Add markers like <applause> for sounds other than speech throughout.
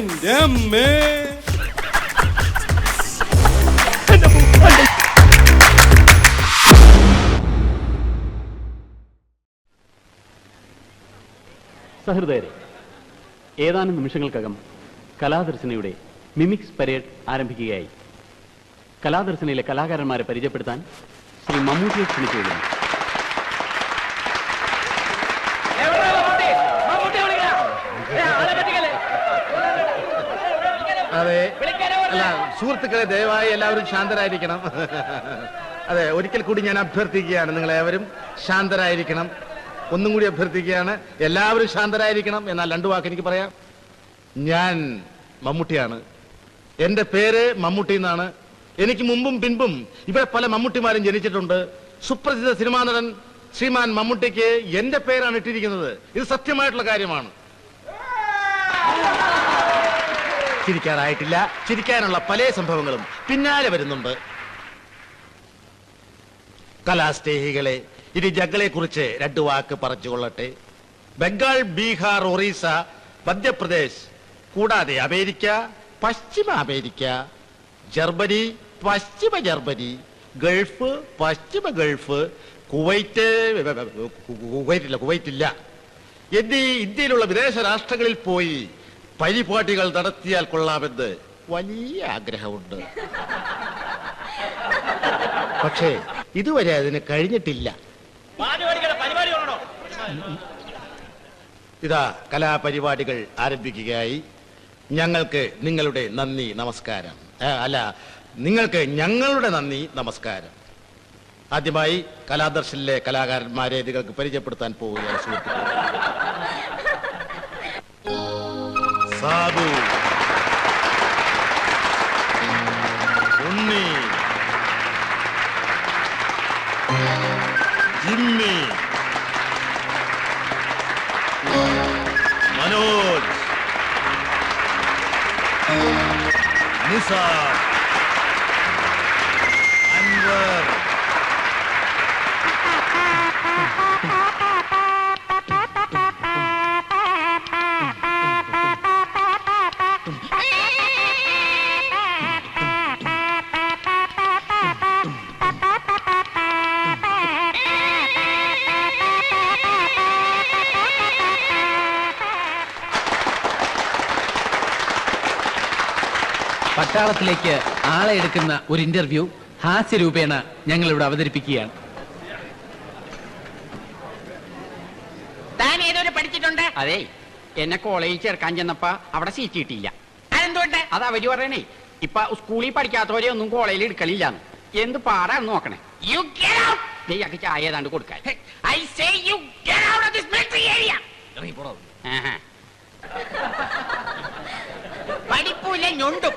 എന്റെ സഹൃദയരെ ഏതാനും നിമിഷങ്ങൾക്കകം കലാദർശനയുടെ മിമിക്സ് പരേഡ് ആരംഭിക്കുകയായി. കലാദർശനയിലെ കലാകാരന്മാരെ പരിചയപ്പെടുത്താൻ ശ്രീ മമ്മൂട്ടിയെ ക്ഷണിച്ചുകൊള്ളുന്നു അതെ അല്ല സുഹൃത്തുക്കളെ ദയവായി എല്ലാവരും ശാന്തരായിരിക്കണം. അതെ ഒരിക്കൽ കൂടി ഞാൻ അഭ്യർത്ഥിക്കുകയാണ് നിങ്ങൾ ഏവരും ശാന്തരായിരിക്കണം. ഒന്നും കൂടി അഭ്യർത്ഥിക്കുകയാണ് എല്ലാവരും ശാന്തരായിരിക്കണം എന്നാൽ രണ്ടു വാക്ക് എനിക്ക് പറയാം. ഞാൻ മമ്മൂട്ടിയാണ്. എന്റെ പേര് മമ്മൂട്ടി എന്നാണ്. എനിക്ക് മുമ്പും പിൻപും ഇവിടെ പല മമ്മൂട്ടിമാരും ജനിച്ചിട്ടുണ്ട്. സുപ്രസിദ്ധ സിനിമാ നടൻ ശ്രീമാൻ മമ്മൂട്ടിക്ക് എന്റെ പേരാണ് ഇട്ടിരിക്കുന്നത്. ഇത് സത്യമായിട്ടുള്ള കാര്യമാണ്. ചിരിക്കാറായിട്ടില്ല. ചിരിക്കാനുള്ള പല സംഭവങ്ങളും പിന്നാലെ വരുന്നുണ്ട്. കലാസ്നേഹികളെ ഇനി ജഗ്ഗളെ കുറിച്ച് രണ്ടു വാക്ക് പറഞ്ഞുകൊള്ളട്ടെ. ബംഗാൾ ബീഹാർ ഒറീസ മധ്യപ്രദേശ് കൂടാതെ അമേരിക്ക പശ്ചിമ അമേരിക്ക ജർമ്മനി പശ്ചിമ ജർമ്മനി ഗൾഫ് പശ്ചിമ ഗൾഫ് കുവൈറ്റ് കുവൈറ്റില്ല കുവൈറ്റില്ല. എന്നീ ഇന്ത്യയിലുള്ള വിദേശ രാഷ്ട്രങ്ങളിൽ പോയി പരിപാടികൾ നടത്തിയാൽ കൊള്ളാമെന്ന് വലിയ ആഗ്രഹമുണ്ട്. പക്ഷേ ഇതുവരെ അതിന് കഴിഞ്ഞിട്ടില്ല. ഇതാ കലാപരിപാടികൾ ആരംഭിക്കുകയായി. ഞങ്ങൾക്ക് നിങ്ങളുടെ നന്ദി നമസ്കാരം. അല്ല നിങ്ങൾക്ക് ഞങ്ങളുടെ നന്ദി നമസ്കാരം. ആദ്യമായി കലാദർശനിലെ കലാകാരന്മാരെ നിങ്ങൾക്ക് പരിചയപ്പെടുത്താൻ പോവുകയാണ് സുഹൃത്തുക്കളെ. 사부. 존미. 진미. 만호지 무사. 안월 പട്ടാളത്തിലേക്ക് ആളെ എടുക്കുന്ന ഒരു ഇന്റർവ്യൂ ഹാസ്യരൂപേണ ഞങ്ങൾ ഇവിടെ അവതരിപ്പിക്കുകയാണ്. താൻ ഏതൊരു പഠിച്ചിട്ടുണ്ട്? അതെ എന്നെ കോളേജിൽ ചേർക്കാൻ ചെന്നപ്പ അവിടെ സീറ്റ് കിട്ടിയില്ല. അതെന്തുകൊണ്ട്? അത് അവർ പറയണേ ഇപ്പൊ സ്കൂളിൽ പഠിക്കാത്തവരെ ഒന്നും കോളേജിൽ എടുക്കലില്ല എന്ത് പാടാന്ന് നോക്കണേ. യു ഗെറ്റ് ഔട്ട് ഇയാൾക്ക് ചായ ഏതാണ്ട് കൊടുക്കാൻ. I say you get out of this military area. പഠിപ്പൂല ഞൊണ്ടും.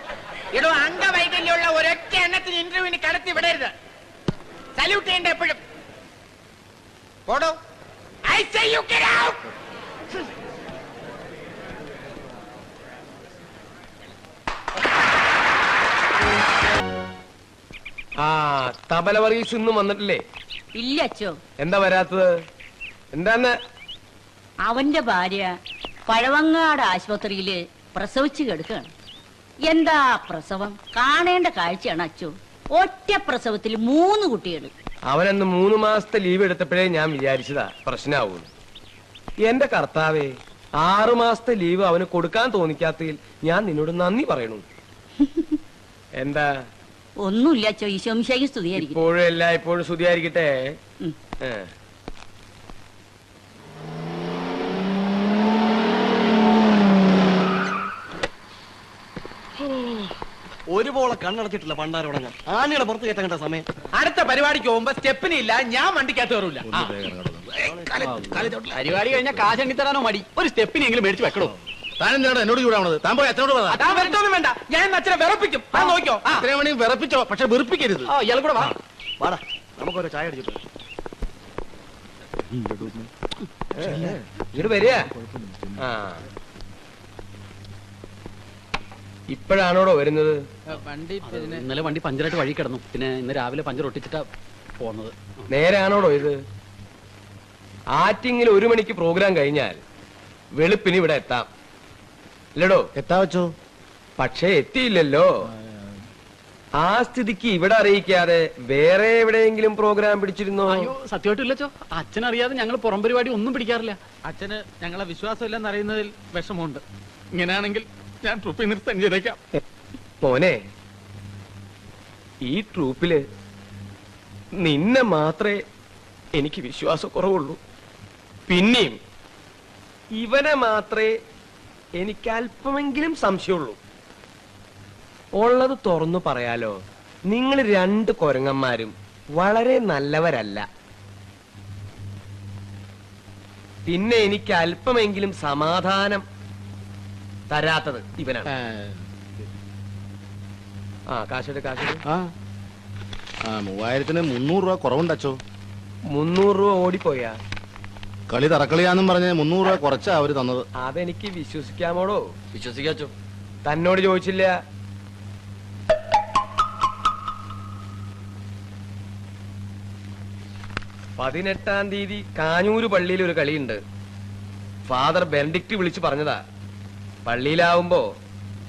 ഇടോ അംഗവൈകല്യമുള്ള ഒരൊറ്റ എണ്ണത്തിന് ഇന്റർവ്യൂവിന് കടത്തി വിടരുത്. സല്യൂട്ട് ചെയ്യണ്ട എപ്പോഴും. പോടോ. I say you get out ആ തബല വർഗീസ് ഇന്നും വന്നിട്ടില്ലേ? ഇല്ല അച്ചോ. എന്താ വരാത്തത്? എന്താന്ന്? അവന്റെ ഭാര്യ പഴവങ്ങാട് ആശുപത്രിയിൽ പ്രസവിച്ചു കിടക്കുകയാണ്. എന്താ പ്രസവം? കാണേണ്ട കാഴ്ചയാണ് അച്ചു. ഒറ്റ പ്രസവത്തിൽ മൂന്ന് കുട്ടികൾ അവനന്ന് മൂന്ന് മാസത്തെ ലീവ് എടുത്തപ്പോഴേ ഞാൻ വിചാരിച്ചതാ പ്രശ്നമാവുന്നു എന്റെ കർത്താവേ ആറു മാസത്തെ ലീവ് അവന് കൊടുക്കാൻ തോന്നിക്കാത്തതിൽ ഞാൻ നിന്നോട് നന്ദി പറയണു. <laughs> എന്താ? ഒന്നുമില്ല അച്ചോ സ്തുതിയായിരിക്കും ഇപ്പോഴും എല്ലാ ഇപ്പോഴും സ്തുതിയായിരിക്കട്ടെ. ഏ. ഒരുപോലെ കണ്ണടച്ചിട്ടില്ല ഞാൻ. ആനയുടെ പുറത്ത് കയറ്റാൻ കണ്ട സമയം. അടുത്ത പരിപാടിക്ക് പോകുമ്പോ സ്റ്റെപ്പിന് ഇല്ല ഞാൻ വണ്ടിക്കകത്ത് കയറൂല. ആ. പരിപാടി കഴിഞ്ഞാൽ കാശെണ്ണി തരാനോ മടി. ഒരു സ്റ്റെപ്പിനെങ്കിലും മേടിച്ച് വെക്കണോ താൻ എന്നോട് ചൂടാവണത്? താൻ പോയി അച്ഛനോട് പറ. അതാ വരട്ടൊന്നും വേണ്ട. ഞാൻ ഇന്ന് അച്ഛനെ വിറപ്പിക്കും. ആ നോക്കിയോ ആ. ഇത്രയും വേണമെങ്കിൽ വിറപ്പിച്ചോ? പക്ഷെ വെറുപ്പിക്കരുത്. ആ ഇയാൾ കൂടെ വാ. വാടാ നമുക്കൊരു ചായ അടിച്ചിട്ട് ഇങ്ങോട്ട് വരിക. ആ. ഇപ്പോഴാണോടോ വരുന്നത്? വണ്ടി ഇന്നലെ വണ്ടി പഞ്ചറായിട്ട് വഴി കിടന്നു. പിന്നെ ഇന്ന് രാവിലെ പഞ്ചർ ഒട്ടിച്ചിട്ടാ പോന്നത്. നേരാണോടോ ഇത്? ആറ്റിങ്ങിൽ ഒരു മണിക്ക് പ്രോഗ്രാം കഴിഞ്ഞാൽ വെളുപ്പിന് ഇവിടെ എത്താം. ഇല്ലടോ. എത്താ വെച്ചോ? പക്ഷേ എത്തിയില്ലല്ലോ. ആ സ്ഥിതിക്ക് ഇവിടെ അറിയിക്കാതെ വേറെ എവിടെയെങ്കിലും പ്രോഗ്രാം പിടിച്ചിരുന്നോ? അയ്യോ സത്യമായിട്ടില്ലച്ചോ അച്ഛനറിയാതെ ഞങ്ങൾ പുറം പരിപാടി ഒന്നും പിടിക്കാറില്ല. അച്ഛന് ഞങ്ങളെ വിശ്വാസം അറിയുന്നതിൽ വിഷമമുണ്ട്. ഇങ്ങനെയാണെങ്കിൽ ഞാൻ ട്രൂപ്പിൽ നിർത്താൻ ചെയ്തേക്കാം മോനെ ഈ ട്രൂപ്പിൽ നിന്നെ മാത്രമേ എനിക്ക് വിശ്വാസക്കുറവുള്ളൂ. പിന്നെയും ഇവനെ മാത്രമേ എനിക്ക് അല്പമെങ്കിലും സംശയമുള്ളൂ. ഉള്ളത് തുറന്നു പറയാലോ നിങ്ങൾ രണ്ട് കൊരങ്ങന്മാരും വളരെ നല്ലവരല്ല. പിന്നെ എനിക്ക് അല്പമെങ്കിലും സമാധാനം തരാത്തത് ഇവനാണ്. ആ കാശെടു കാശെടു. ആ. ആ മൂവായിരത്തിന് മുന്നൂറ് രൂപ കുറവുണ്ടോ അച്ചോ. മുന്നൂറ് രൂപ ഓടിപ്പോയാ. കളി തറക്കളിയാന്നും പറഞ്ഞ് മുന്നൂറ് രൂപ കുറച്ചാ അവർ തന്നത്. അതെനിക്ക് വിശ്വസിക്കാമോടോ? വിശ്വസിക്കാച്ചോ തന്നോട് ചോദിച്ചില്ല. പതിനെട്ടാം തീയതി കാഞ്ഞൂര് പള്ളിയിൽ ഒരു കളിയുണ്ട്. ഫാദർ ബെനഡിക്റ്റ് വിളിച്ചു പറഞ്ഞതാ. പള്ളിയിലാവുമ്പോ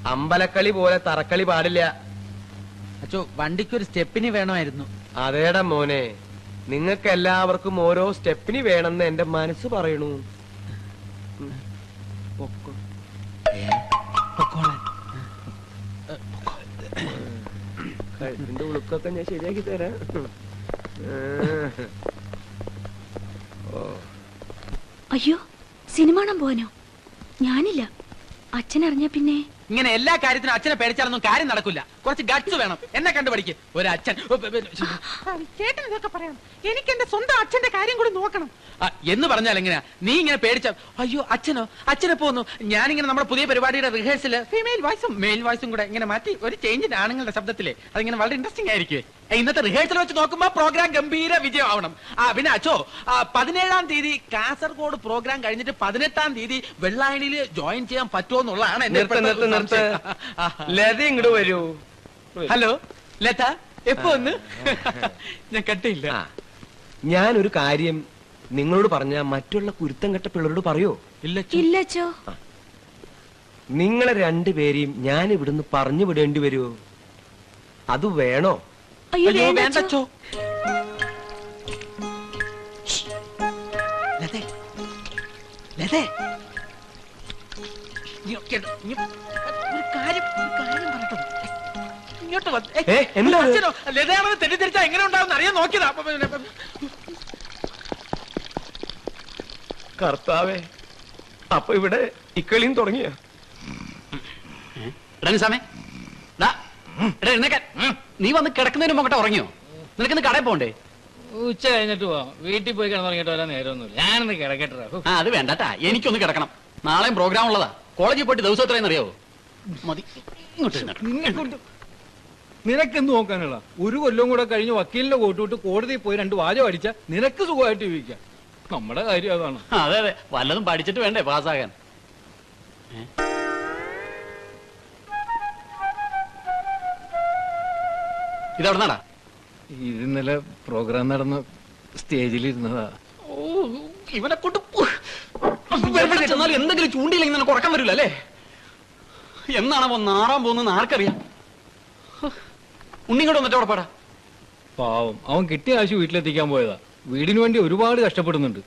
അമ്പലക്കളി പോലെ തറക്കളി പാടില്ല. അച്ഛോ വണ്ടിക്കൊരു സ്റ്റെപ്പിന് വേണമായിരുന്നു. അതേടാ മോനെ. നിങ്ങൾക്ക് എല്ലാവർക്കും ഓരോ സ്റ്റെപ്പിന് വേണമെന്ന് എന്റെ മനസ്സ് പറയണു. കഴുത്തിന്റെ ഉളുക്കൊക്കെ ഞാൻ ശരിയാക്കി തരാം. അയ്യോ സിനിമ കാണാൻ പോവാനോ? ഞാനില്ല. അച്ഛൻ അറിഞ്ഞ പിന്നെ? ഇങ്ങനെ എല്ലാ കാര്യത്തിനും അച്ഛനെ പേടിച്ചാലൊന്നും കാര്യം നടക്കില്ല. കുറച്ച് ഗട്സ് വേണം. എന്നെ കണ്ടുപഠിക്ക്. ഒരു അച്ഛൻ. ചേട്ടൻ ഇതൊക്കെ പറയാം എനിക്ക് എന്റെ സ്വന്തം അച്ഛന്റെ കാര്യം കൂടി നോക്കണം. എന്ന് പറഞ്ഞാൽ എങ്ങനെയാ? നീ ഇങ്ങനെ പേടിച്ച അയ്യോ അച്ഛനോ? അച്ഛനെ പോന്നു. ഞാനിങ്ങനെ നമ്മുടെ പുതിയ പരിപാടിയുടെ റിഹേഴ്സൽ ഫീമെയിൽ വോയിസും മെയിൽ വോയിസും കൂടെ ഇങ്ങനെ മാറ്റി ഒരു ചേഞ്ച് ആണുങ്ങളുടെ ശബ്ദത്തിലെ. അതിങ്ങനെ വളരെ ഇൻട്രസ്റ്റിംഗ് ആയിരിക്കും ഇന്നത്തെ റിഹേഴ്സൽ വെച്ച് നോക്കുമ്പോ പ്രോഗ്രാം ഗംഭീര വിജയമാവണം. ആ പിന്നെ അച്ഛോ പതിനേഴാം തീയതി കാസർഗോഡ് പ്രോഗ്രാം കഴിഞ്ഞിട്ട് പതിനെട്ടാം തീയതി വെള്ളായണിയിൽ ജോയിൻ ചെയ്യാൻ പറ്റുമോ എന്നുള്ളതാണ് എന്റെ നിർത്ത് നിർത്ത് ഇപ്പോഴത്തെ നിർത്ത് സംശയം. ലത ഇങ്ങോട്ട് വരൂ. ഹലോ ലത എപ്പോ ഒന്ന് ഞാൻ കട്ടിയില്ല. ഞാൻ ഒരു കാര്യം നിങ്ങളോട് പറഞ്ഞ മറ്റുള്ള കുരുത്തം കെട്ട പിള്ളേരോട് പറയോ? ഇല്ല ഇല്ല അച്ഛോ നിങ്ങളെ രണ്ടുപേരെയും ഞാൻ ഇവിടുന്ന് പറഞ്ഞു വിടേണ്ടി വരുമോ അത് വേണോ? ലതേ ലതേ. ഒരു കാര്യം ഒരു കാര്യം പറഞ്ഞിട്ട് ഇങ്ങോട്ട് ലതയാണെന്ന് തെറ്റിദ്ധരിച്ചാ എങ്ങനെ ഉണ്ടാവും അറിയാൻ നോക്കിയതാ. അപ്പൊ കർത്താവേ അപ്പൊ ഇവിടെ ഇക്കളിയും തുടങ്ങിയ? നീ വന്ന് കിടക്കുന്നതിന് മുമ്പ് ഉറങ്ങിയോ? നിനക്കിന്ന് കടയിൽ പോണ്ടേ? ഉച്ച കഴിഞ്ഞിട്ട് പോവാം. വീട്ടിൽ പോയി കിടന്ന് വരാൻ നേരമൊന്നുമില്ല. ഞാനൊന്ന് കിടക്കട്ടെ. ആ അത് വേണ്ടട്ടാ. എനിക്കൊന്ന് കിടക്കണം. നാളെയും പ്രോഗ്രാം ഉള്ളതാ. കോളേജിൽ പോയിട്ട് ദിവസം എത്രയെന്നറിയാവോ മതി. ഇങ്ങോട്ട്. നിനക്കെന്ത് നോക്കാനുള്ള? ഒരു കൊല്ലം കൂടെ കഴിഞ്ഞ് വക്കീലിന്റെ കോട്ടുവിട്ട് കോടതിയിൽ പോയി രണ്ട് വാചം അടിച്ച നിനക്ക് സുഖമായിട്ട് ജീവിക്കാം. നമ്മുടെ കാര്യം അതാണ്. അതെ അതെ. വല്ലതും പഠിച്ചിട്ട് വേണ്ടേ പാസ്സാകാൻ? ഇതെവിടുന്നാടാ? ഇത് ഇന്നലെ പ്രോഗ്രാം നടന്ന സ്റ്റേജിലിരുന്നതാ. ഓ ഇവനെ കൊണ്ട് എന്തെങ്കിലും ചൂണ്ടിയില്ലെങ്കിൽ നിനക്ക് ഉറക്കം വരില്ല അല്ലേ? എന്നാണ് അവൻ നാറാൻ പോകുന്നത് ആർക്കറിയാം? ഉണ്ണിങ്ങോട്ട് വന്നിട്ട് ഉറപ്പാടാ പാവം. അവൻ കിട്ടിയ ആശു വീട്ടിലെത്തിക്കാൻ പോയതാ. വീടിനു വേണ്ടി ഒരുപാട് കഷ്ടപ്പെടുന്നുണ്ട്.